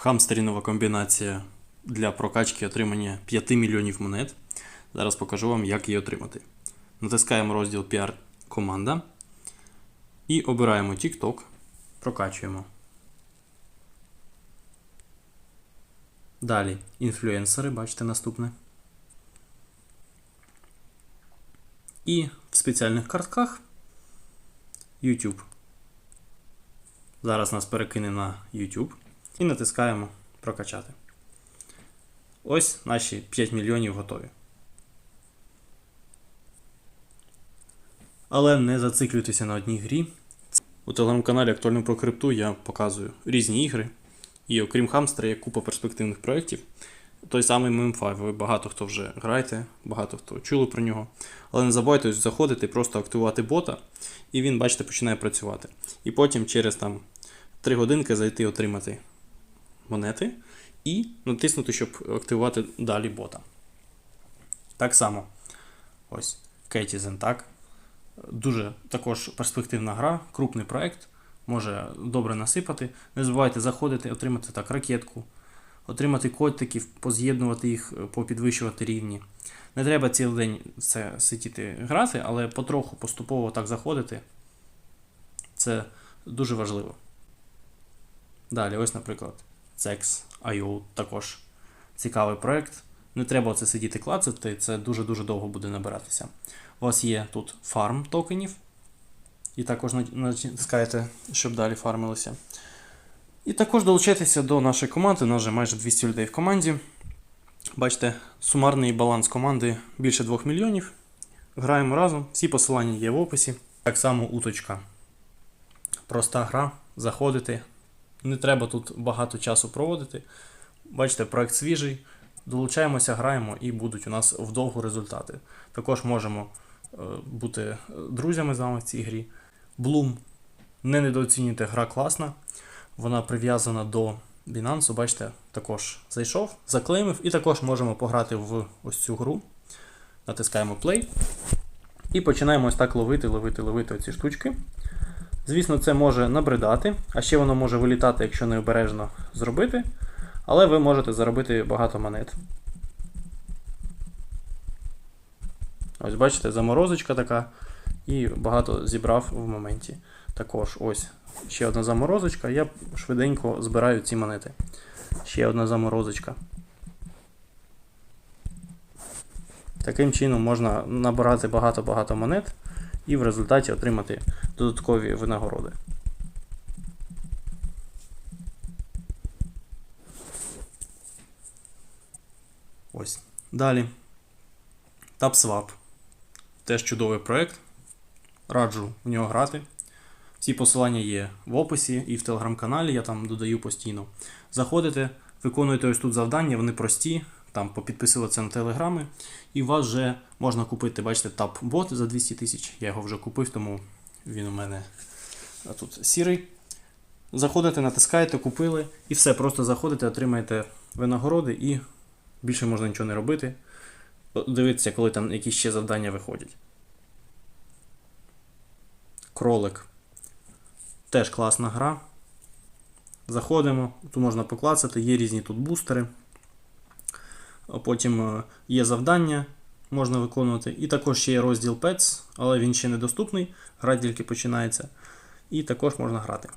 Хамстерінова комбінація для прокачки отримання 5 мільйонів монет. Зараз покажу вам, як її отримати. Натискаємо розділ PR команда і обираємо TikTok. Прокачуємо. Далі інфлюенсери, бачите наступне. І в спеціальних картках YouTube. Зараз нас перекине на YouTube. І натискаємо прокачати. Ось наші 5 мільйонів готові. Але не зациклюйтеся на одній грі. У телеграм-каналі Актуально про крипту я показую різні ігри. І окрім хамстера, є купа перспективних проєктів. Той самий Mem5, ви багато хто вже граєте, багато хто чули про нього. Але не забувайте заходити, просто активувати бота, і він, бачите, починає працювати. І потім через там 3 годинки зайти отримати монети і натиснути, щоб активувати далі бота. Так само. Ось Кетізен, так. Дуже також перспективна гра, крупний проект, може добре насипати. Не забувайте заходити, отримати так ракетку, отримати котиків, поз'єднувати їх, попідвищувати рівні. Не треба цілий день це сидіти грати, але потроху поступово так заходити. Це дуже важливо. Далі, ось, наприклад, Sex.io також цікавий проект. Не треба це сидіти клацати, це дуже-дуже довго буде набиратися. У вас є тут фарм токенів. І також натискаєте, щоб далі фармилося. І також долучайтеся до нашої команди. У нас вже майже 200 людей в команді. Бачите, сумарний баланс команди більше 2 мільйонів. Граємо разом. Всі посилання є в описі. Так само уточка. Проста гра. Заходите. Не треба тут багато часу проводити. Бачите, проект свіжий. Долучаємося, граємо і будуть у нас вдовго результати. Також можемо е, бути друзями з вами в цій грі. Bloom. Не недооцінюйте, гра класна. Вона прив'язана до Binance. Бачите, також зайшов, заклеймив, і також можемо пограти в ось цю гру. Натискаємо Play. І починаємо ось так ловити, ловити, ловити оці штучки. Звісно, це може набридати, а ще воно може вилітати, якщо необережно зробити. Але ви можете заробити багато монет. Ось, бачите, заморозочка така. І багато зібрав в моменті. Також ось ще одна заморозочка. Я швиденько збираю ці монети. Ще одна заморозочка. Таким чином можна набирати багато-багато монет і в результаті отримати додаткові винагороди. Ось. Далі. TapSwap. Теж чудовий проект. Раджу в нього грати. Всі посилання є в описі і в телеграм-каналі, я там додаю постійно. Заходите, виконуєте ось тут завдання, вони прості. Там попідписуватися на телеграми, і у вас вже можна купити, бачите, тап-бот за 200 тисяч. Я його вже купив, тому він у мене тут сірий. Заходите, натискаєте, купили, і все, просто заходите, отримаєте винагороди і більше можна нічого не робити. Дивіться, коли там якісь ще завдання виходять. Кролик. Теж класна гра. Заходимо, тут можна поклацати, є різні тут бустери. Потім є завдання, можна виконувати. І також ще є розділ Pets, але він ще недоступний, гра тільки починається. І також можна грати.